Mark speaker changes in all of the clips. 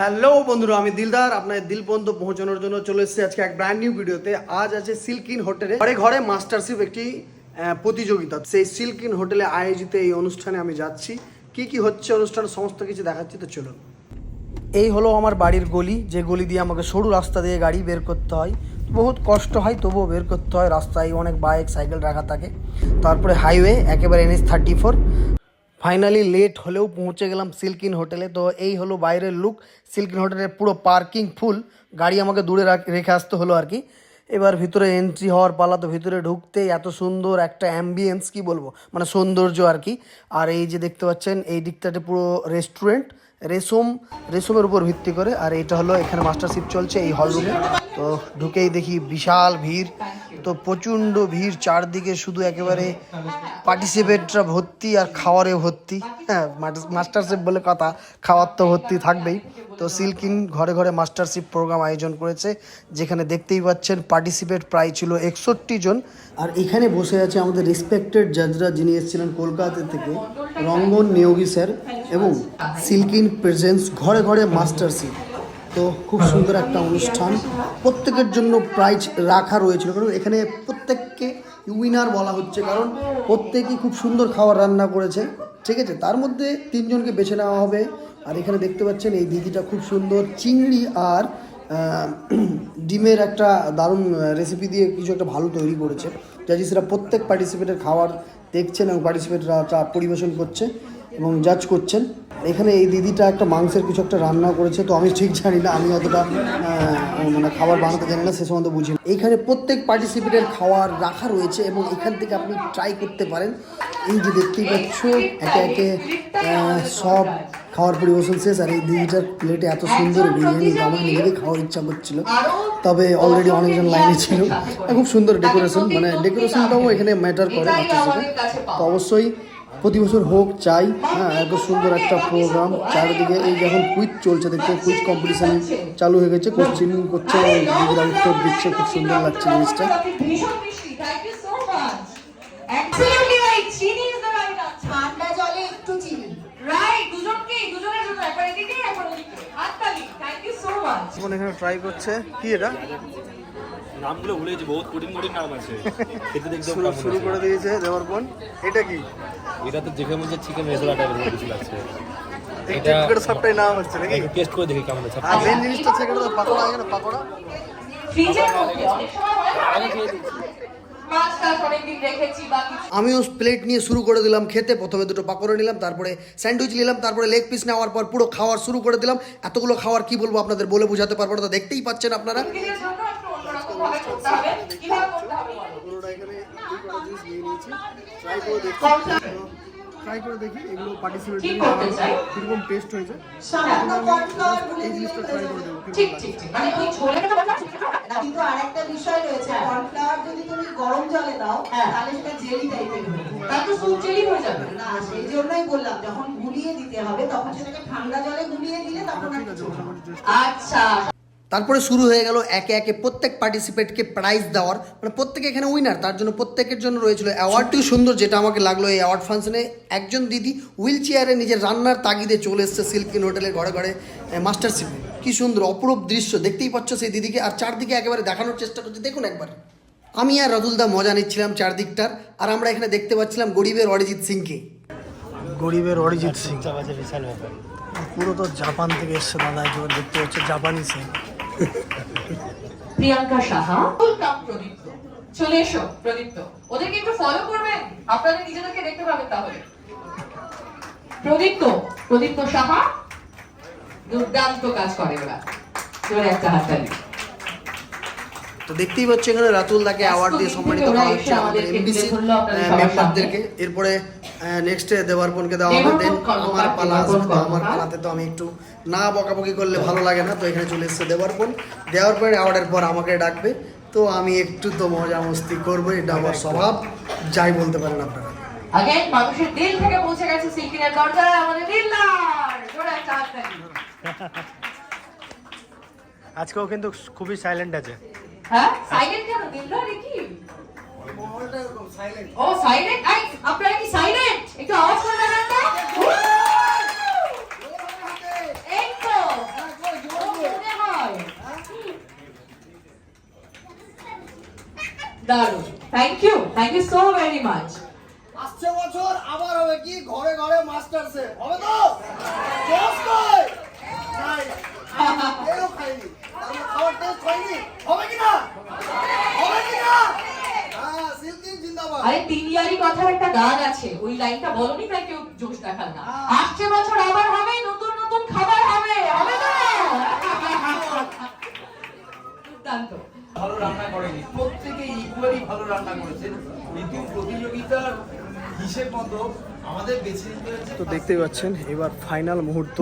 Speaker 1: Hello বন্ধুরা, আমি দিলদার। আপনার দিল পর্যন্ত পৌঁছানোর জন্য চলে এসেছি আজকে এক ব্র্যান্ড নিউ ভিডিওতে আজ আছে সিল্কিন হোটেলে। ঘরে ঘরে মাস্টারশিপ একটি প্রতিযোগিতা। সেই সিল্কিন হোটেলে আয়োজিত এই অনুষ্ঠানে আমি যাচ্ছি। কি কি হচ্ছে অনুষ্ঠান, সমস্ত কিছু দেখাচ্ছি, তো চলুন। এই হলো আমার বাড়ির গলি, যে গলি দিয়ে আমাকে সরু রাস্তা দিয়ে গাড়ি বের করতে হয়। বহুত কষ্ট হয়, তবুও বের করতে হয়। রাস্তায় অনেক বাইক সাইকেল রাখা থাকে। তারপরে হাইওয়ে একেবারে NS thirty four finally late হলেও পৌঁছে গেলাম সিল্কিন হোটেলে। তো এই হলো বাইরের লুক সিল্কিন হোটেলের পুরো পার্কিং ফুল গাড়ি আমাকে দূরে রাখ- আসতে হলো আর কি। এবার ভিতরে এন্ট্রি হওয়ার পালা তো ভিতরে ঢুকতে এত সুন্দর একটা অ্যাম্বিয়েন্স কি বলব? মানে সৌন্দর্য আর কি। আর এই যে দেখতে পাচ্ছেন, এই দিকটাতে পুরো রেস্টুরেন্ট রেশম, রেশমের উপর ভিত্তি করে। আর এটা হলো এখানে মাস্টারশিপ চলছে এই হল রুমে তো ঢুকেই দেখি বিশাল ভিড়। তো প্রচণ্ড ভিড়, চারদিকে শুধু একেবারে পার্টিসিপেটরা ভর্তি আর খাওয়ারে ভর্তি। হ্যাঁ মাস্টারশিপ বলে কথা, খাওয়ার তো ভর্তি থাকবেই। তো সিল্কিন ঘরে ঘরে মাস্টারশিপ প্রোগ্রাম আয়োজন করেছে, যেখানে দেখতেই পাচ্ছেন পার্টিসিপেট প্রায় ছিল একষট্টি জন। আর এখানে বসে আছে আমাদের রেসপেক্টেড জাজরা যিনি এসেছিলেন কলকাতা থেকে, রঙ্গন নিয়োগী স্যার এবং সিল্কিন প্রেজেন্স ঘরে ঘরে মাস্টারশিপ তো খুব সুন্দর একটা অনুষ্ঠান। প্রত্যেকের জন্য প্রাইজ রাখা রয়েছিল। কারণ এখানে প্রত্যেককে উইনার বলা হচ্ছে। কারণ প্রত্যেকেই খুব সুন্দর খাবার রান্না করেছে। ঠিক আছে? তার মধ্যে তিনজনকে বেছে নেওয়া হবে। আর এখানে দেখতে পাচ্ছেন এই দিদিটা খুব সুন্দর চিংড়ি আর ডিমের একটা দারুণ রেসিপি দিয়ে কিছু একটা ভালো তৈরি করেছে। জাজিসরা প্রত্যেক পার্টিসিপেটের খাবার দেখছেন এবং পার্টিসিপেটরা তা পরিবেশন করছে। এবং জাজ করছেন। এখানে এই দিদিটা একটা মাংসের কিছু একটা রান্না করেছে, তো আমি ঠিক জানি না, আমি অতটা মানে খাবার বানাতে জানি না, সে সম্বন্ধে বুঝি। এইখানে প্রত্যেক পার্টিসিপেটের খাওয়ার রাখা রয়েছে এবং এখান থেকে আপনি ট্রাই করতে পারেন। এই যে দেখতেই পাচ্ছ, একে একে সব খাওয়ার পরিবেশন শেষ, আর এই দিদিটার প্লেটে এত সুন্দর বিরিয়ানি আমার নিজেকে খাওয়ার ইচ্ছা করছিল। তবে অলরেডি অনেকজন লাইনে ছিল। খুব সুন্দর ডেকোরেশন মানে ডেকোরেশনটাও এখানে ম্যাটার করে তো অবশ্যই প্রতি বছর হোক চাই হ্যাঁ এত সুন্দর একটা প্রোগ্রাম চারিদিকে এই যখন কুইজ চলছে দেখতে কুইজ কম্পিটিশন চালু হয়ে গেছে কোশ্চিন করছে দিদিরা উত্তর দিচ্ছে খুব সুন্দর লাগছে জিনিসটা।
Speaker 2: ভীষণ মিষ্টি thank you so much absolutely right chini is the right answer
Speaker 3: ঠান্ডা জলে একটু চিনি।
Speaker 2: রাইট দুজনকেই দুজনের জন্য একবার এদিকে একবার ওদিকে। হাততালি থ্যাংক ইউ সো মাচ
Speaker 1: এখানে ট্রাই করছে কি এটা?
Speaker 4: নামগুলো ভুলে গেছি বহুত কঠিন কঠিন নাম আছে। খেতে দেখতে
Speaker 1: শুরু শুরু করে দিয়েছে দেওয়ার পর। এটা কি?
Speaker 4: এটা তো দেখে মনে হচ্ছে চিকেন রেসোলা টাইপের কিছু লাগছে এটা-
Speaker 1: সবটাই নাম হচ্ছে নাকি?
Speaker 4: একটু টেস্ট করে দেখি কেমন আছে
Speaker 1: আর মেন জিনিসটা হচ্ছে তো পাকোড়া পাকোড়া।
Speaker 2: হয় না? অনেকদিন রেখেছি
Speaker 1: আমিও প্লেট নিয়ে শুরু করে দিলাম খেতে। প্রথমে দুটো পাকোড়া নিলাম তারপরে স্যান্ডউইচ নিলাম তারপরে লেগ পিস নেওয়ার পর পুরো খাওয়ার শুরু করে দিলাম। এতগুলো খাওয়ার কি বলব আপনাদের বলে বোঝাতে পারব না তো দেখতেই পাচ্ছেন আপনারা।
Speaker 2: হবে হবে
Speaker 1: ট্রাই করে দেখি এগুলো পার্টিসিপেট? কীরকম টেস্ট হয়েছে
Speaker 3: কিন্তু আরেকটা বিষয় রয়েছে কর্নফ্লাওয়ার যদি তুমি গরম জলে দাও। তাহলে সেটা জেলি টাইপের যাবে
Speaker 2: তার তো সুপ জেলি হয়ে যাবে
Speaker 3: না সেই জন্যই বললাম যখন গুলিয়ে দিতে হবে তখন সেটাকে ঠান্ডা জলে গুলিয়ে দিলে তখন হবে।
Speaker 2: আচ্ছা
Speaker 1: তারপরে শুরু হয়ে গেল একে একে প্রত্যেক পার্টিসিপেটকে প্রাইজ দেওয়ার। মানে প্রত্যেকে এখানে উইনার তার জন্য প্রত্যেকের জন্য রয়েছিল অ্যাওয়ার্ডটিও সুন্দর যেটা আমাকে লাগল এই অ্যাওয়ার্ড ফাংশনে একজন দিদি হুইল চেয়ারে নিজের রান্নার তাগিদে চলে এসছে সিল্কিন হোটেলের ঘরে ঘরে মাস্টারশিপে কি সুন্দর অপরূপ দৃশ্য। দেখতেই পাচ্ছ সেই দিদিকে। আর চারদিকে একেবারে দেখানোর চেষ্টা করছে। দেখুন একবার। আমি আর রাজুলদা মজা নিচ্ছিলাম চারদিকটার। আর আমরা এখানে দেখতে পাচ্ছিলাম গরিবের অরিজিৎ সিংকে। গরিবের অরিজিৎ সিং।
Speaker 4: ব্যাপার।
Speaker 1: পুরো তো জাপান থেকে এসছে দাদা একেবারে দেখতে হচ্ছে জাপানি সিং।
Speaker 2: প্রিয়াঙ্কা সাহা। ওয়েলকাম প্রদীপ্ত। চলে এসো প্রদীপ্ত। ওদেরকে একটু ফলো করবেন? আপনাদের নিজেদেরকে দেখতে পাবেন তাহলে। প্রদীপ্ত প্রদীপ্ত সাহা। দুর্দান্ত কাজ করে ওরা। জোরে একটা হাততালি
Speaker 1: তো দেখতেই পাচ্ছি এখানে রাতুল দাকে অ্যাওয়ার্ড দিয়ে সম্মানিত করা হচ্ছে আমাদের এমবিসি মেম্বারদেরকে এরপরে নেক্সট দেওয়ারপনকে দেওয়া হবে দেন আমার পালা আসবে। আমার। পালাতে তো আমি একটু না বকাবকি করলে ভালো লাগে না তো এখানে চলে এসেছে দেওয়ারপন। দেওয়ার পরে অ্যাওয়ার্ডের পর আমাকে ডাকবে তো আমি একটু তো মজা মস্তি করব এটা আমার স্বভাব। যাই বলতে পারেন আপনারা।
Speaker 2: আগেন মানুষের দিল থেকে পৌঁছে গেছে সিল্কিনের দরজায় আমাদের দিলদার! জোরে একটা
Speaker 4: আজকেও কিন্তু খুবই সাইলেন্ট আছে।
Speaker 2: হ্যাঁ? সাইলেন্ট কেন? দিলদার কি? ও সাইলেন্ট আই আপনারা কি সাইলেন্ট একটু আওয়াজ thank you thank you so very much
Speaker 1: আসছে বছর আবার হবে কি? ঘরে ঘরে মাস্টার্সে। হবে তো?
Speaker 2: কথার একটা গান আছে ওই লাইনটা বলনি তাই কেউ জোশ দেখান না। আসছে বছর আবার হবে নতুন নতুন খাবার হবে হবে দুর্দান্ত।
Speaker 5: ভালো রান্না করেনি। প্রত্যেকে ইকুয়ালি ভালো রান্না করেছেন। কিন্তু প্রতিযোগিতার হিসেব মতো আমাদের বেছে নিতে হচ্ছে
Speaker 1: তো দেখতেই পাচ্ছেন এবার ফাইনাল মুহূর্ত।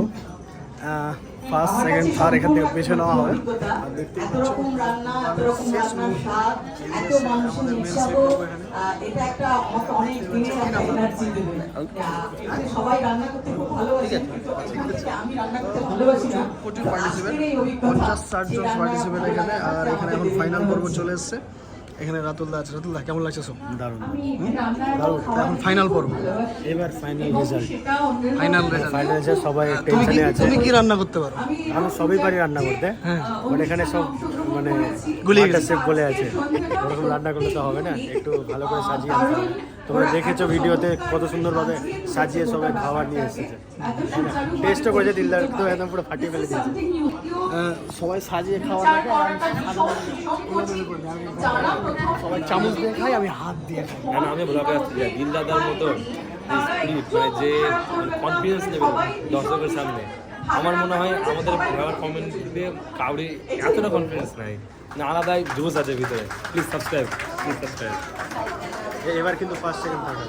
Speaker 1: ফার্স্ট সেকেন্ড থার্ড এখান থেকে বেছে নেওয়া হবে আর দেখতেই প্রচুর পঞ্চাশ ষাট জন
Speaker 3: রান্না
Speaker 1: পার্টিসিপেট এখানে। আর এখানে এখন ফাইনাল। পর্ব চলে এসছে। এখানে রাতুলদা আছে। রাতুলদা কেমন লাগছে সব? দারুণ। এখন ফাইনাল পর্ব।
Speaker 6: এবার
Speaker 3: final
Speaker 1: result
Speaker 3: final
Speaker 1: result
Speaker 6: final result সবাই টেনশনে আছে।
Speaker 1: তুমি কি রান্না করতে পারো?
Speaker 3: আমি
Speaker 6: আমি সবই পারি রান্না করতে।
Speaker 1: হ্যাঁ।
Speaker 6: বাট এখানে সব মানে
Speaker 1: গুলিয়ে গেছে।
Speaker 6: বলে আছে। ওরকম রান্না করলে তো হবে না একটু ভালো করে সাজিয়ে আনতে হবে। তোমরা দেখেছ ভিডিওতে কত সুন্দরভাবে সাজিয়ে সবাই খাবার নিয়ে এসেছে। টেস্টও করেছে দিলদার তো একদম পুরো ফাটিয়ে ফেলে দিয়েছে।
Speaker 1: সবাই সাজিয়ে খাওয়া থাকে সবাই চামচ দিয়ে খাই আমি হাত দিয়ে খাই।
Speaker 4: না আমি ব্লগে আসছি দিল দাদার মতো মানে যে কনফিডেন্স নেবে দর্শকের সামনে। আমার মনে হয় আমাদের খাবার কমেন্টে কাউরি এতটা কনফিডেন্স নাই। না আলাদাই জোশ আছে ভিতরে। প্লিজ সাবস্ক্রাইব প্লিজ সাবস্ক্রাইব
Speaker 6: এবার কিন্তু ফার্স্ট সেকেন্ড থার্ড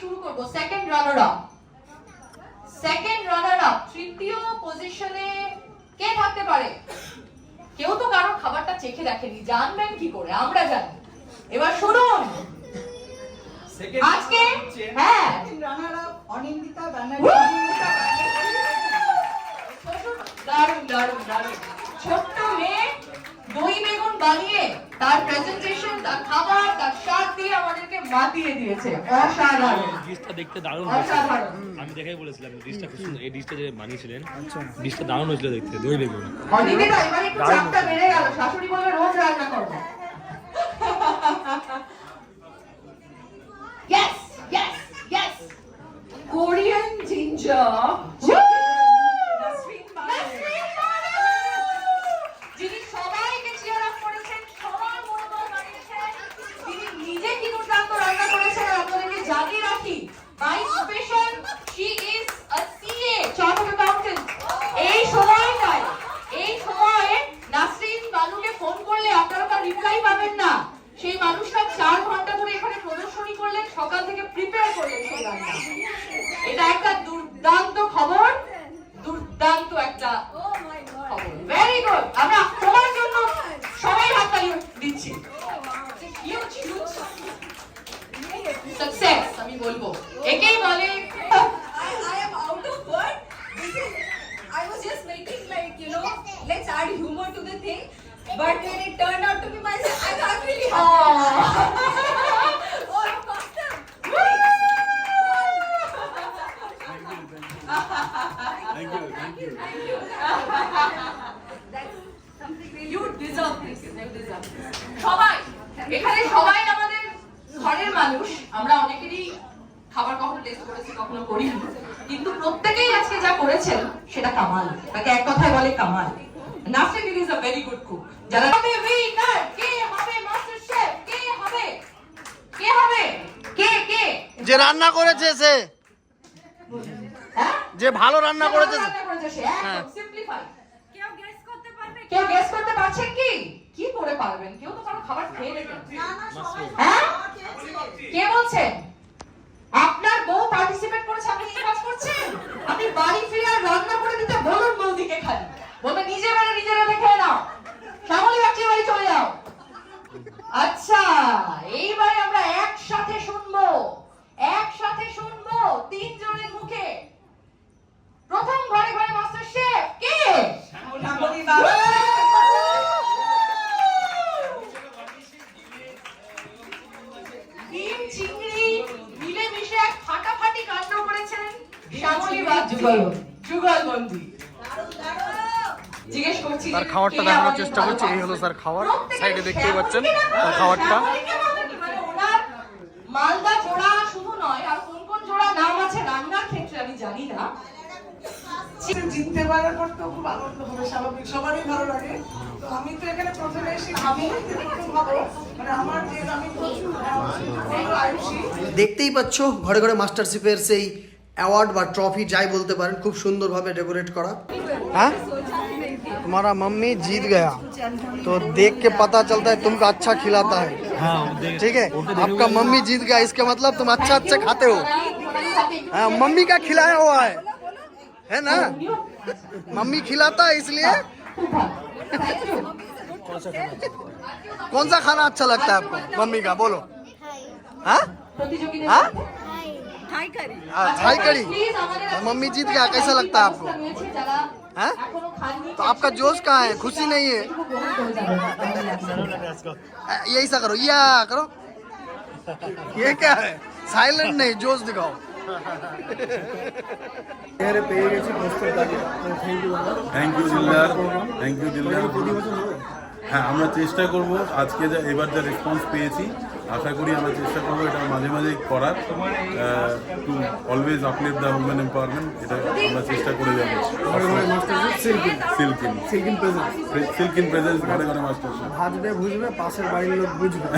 Speaker 2: শুরু করব। Second runner up second runner up তৃতীয় পজিশনে কে থাকতে পারে? কেউ তো কারোর খাবারটা চেখে দেখেনি জানবেন কি করে আমরা জানি। এবার শুনুন। আজকে হ্যাঁ।
Speaker 3: রান্নার অনিন্দিতা ব্যানার্জি।
Speaker 2: দারুণ দারুণ দারুণ। ছোট্ট মেয়ে দই বেগুন বানিয়ে তার প্রেজেন্টেশন তার খাবার তার স্বাদ দিয়ে আমাদেরকে মাতিয়ে দিয়েছে। অসাধারণ।
Speaker 4: ডিশটা দেখতে দারুণ
Speaker 2: অসাধারণ।
Speaker 4: আমি দেখাই বলেছিলাম ডিশটা খুব সুন্দর। এই ডিশটা যে বানিয়েছিলেন ডিশটা দারুণ হয়েছিল দেখতে দই বেগুন।
Speaker 2: অনিন্দিতা এবার একটু চাপটা বেড়ে গেল। শাশুড়ি বলবে রোজ রান্না করব। Yes, yes, yes. Korean ginger. Nasrin Banu. যিনি সবাইকে cheer up করেছেন, সবার মনোবল বাড়িয়েছেন, তিনি নিজে কি দুর্দান্ত রান্না করেছেন আপনাদেরকে জানিয়ে রাখি by special she is a CA chartered accountant এই সময়টায় এই সময়ে নাসরিন বানুকে ফোন করলে আপনারা তার রিপ্লাই পাবেন না সেই মানুষটা চার ঘণ্টা ধরে এখানে প্রদর্শনী করলেন সকাল থেকে প্রিপেয়ার করলেন সেই রান্না এটা একটা দুর্দান্ত খবর দুর্দান্ত একটা খবর ভেরি গুড আমরা তোমার জন্য সবাই হাততালি দিচ্ছি হিউজ হিউজ সাকসেস আমি বলব একেই বলে
Speaker 7: I, I am out of word. This is, I was just making like, you know, let's add humor to the thing. But when it turned out to be myself, I got really happy.
Speaker 2: Aww.
Speaker 7: Oh, you got them. That's something really
Speaker 2: You deserve this. You deserve this. সবাই এখানে সবাই আমাদের ঘরের মানুষ আমরা অনেকেরই খাবার কখনো টেস্ট করেছি কখনো করিনি কিন্তু প্রত্যেকেই আজকে যা করেছেন সেটা কামাল। তাকে এক কথায় বলে Kamal. Nasrin is a very good cook যারা হবে উইনার কে হবে মাস্টার শেফ কে হবে? কে হবে? কে কে?
Speaker 1: যে রান্না করেছে সে।
Speaker 2: হ্যাঁ?
Speaker 1: যে ভালো রান্না করেছে সে। হ্যাঁ।
Speaker 2: সিম্পলিফাই
Speaker 7: কেউ guess করতে পারবে?
Speaker 2: কেউ গেস করতে পারছেন কি? কি করে পারবেন? কেউ তো কারও খাবার খেয়ে নেবেন
Speaker 3: না না সবাই
Speaker 2: হ্যাঁ? কে বলছেন আপনার বউ পার্টিসিপেট করেছে আপনি কি কাজ করছেন আপনি বাড়ি ফিরে আর রান্না করে দিতে বলুন বৌদিকে খালি বলবে, নিজে বাড়ি, নিজেরা দেখে নাও। শ্যামলি বাচ্চা বাড়ি চলে যাও। আচ্ছা এইবারে আমরা একসাথে শুনব একসাথে শুনব তিনজনের মুখে। প্রথম ঘরে ঘরে মাস্টার
Speaker 1: খাবারটা দেখানোর চেষ্টা করছি। এই হলো খাবার।
Speaker 2: প্রত্যেকের
Speaker 1: সাইডে দেখতেই পাচ্ছেন
Speaker 2: আমাদের মানে ওনার মালদা জোড়া শুধু নয় আর কোন কোন জোড়া নাম আছে রান্নার ক্ষেত্রে আমি জানি না।
Speaker 8: জিততে পারার পর তো খুব আনন্দ হবে স্বাভাবিক সবারই ভালো লাগে। তো আমি তো এখানে প্রথমে এসে আমি ভালো মানে আমার যে আমি প্রচুর
Speaker 1: দেখতেই পাচ্ছ ঘরে ঘরে মাস্টারশিপের সেই অ্যাওয়ার্ড বা ট্রফি যাই বলতে পারেন খুব সুন্দরভাবে ডেকোরেট করা हाँ तुम्हारा मम्मी जीत गया तो देख के पता चलता है तुमको अच्छा खिलाता है
Speaker 4: হ্যাঁ
Speaker 1: ठीक है आपका मम्मी जीत गया इसका मतलब तुम अच्छा अच्छा खाते हो हाँ मम्मी का खिलाया हुआ है है ना मम्मी खिलाता है इसलिए कौन सा खाना अच्छा लगता है आपको मम्मी का बोलो हाँ
Speaker 2: প্রতিযোগীদের
Speaker 1: हाँ
Speaker 7: थाई करी।
Speaker 1: हाँ, थाई मम्मी जीत गया कैसा लगता है आपको? है?
Speaker 2: हाँ?
Speaker 1: तो आपका जोश कहाँ है? खुशी नहीं है? यही सा करो ये करो। ये क्या है? साइलेंट नहीं जोश दिखाओ।
Speaker 9: थैंक यू दिल्लर थैंक यू হ্যাঁ আমরা চেষ্টা করব আজকে যা এবার যা রেসপন্স পেয়েছি আশা করি আমরা চেষ্টা করব এটা মাঝে মাঝে করার। To always uplift the women empowerment এটা আমরা চেষ্টা করে যাব। সিল্কিন সিল্কিন সিল্কিন প্রেজেন্স ঘরে ঘরে মাস্টার
Speaker 1: ভাজবে বুঝবে পাশের বাড়ির লোক বুঝবে।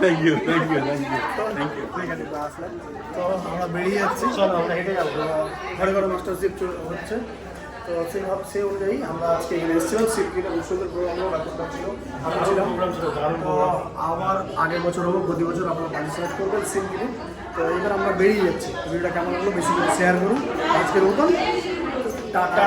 Speaker 9: Thank you thank you thank you thank you
Speaker 1: ঠিক আছে তো আমরা বেরিয়ে যাচ্ছি। চলো আমরা হেঁটে যাব। ঘরে ঘরে মাস্টারশিপ হচ্ছে। তো সেই ভাব সেই অনুযায়ী আমরা আজকে এখানে এসেছিলাম। খুব সুন্দর প্রোগ্রামও ছিল আমরা ছিলাম তো আবার আগের বছর হোক প্রতি বছর আপনারা পার্টিসিপেট করবেন সিল্কিনে তো এবার আমরা বেরিয়ে যাচ্ছি। ভিডিওটা কেমন লাগল বেশি করে শেয়ার করুন। আজকের মতন টাটা।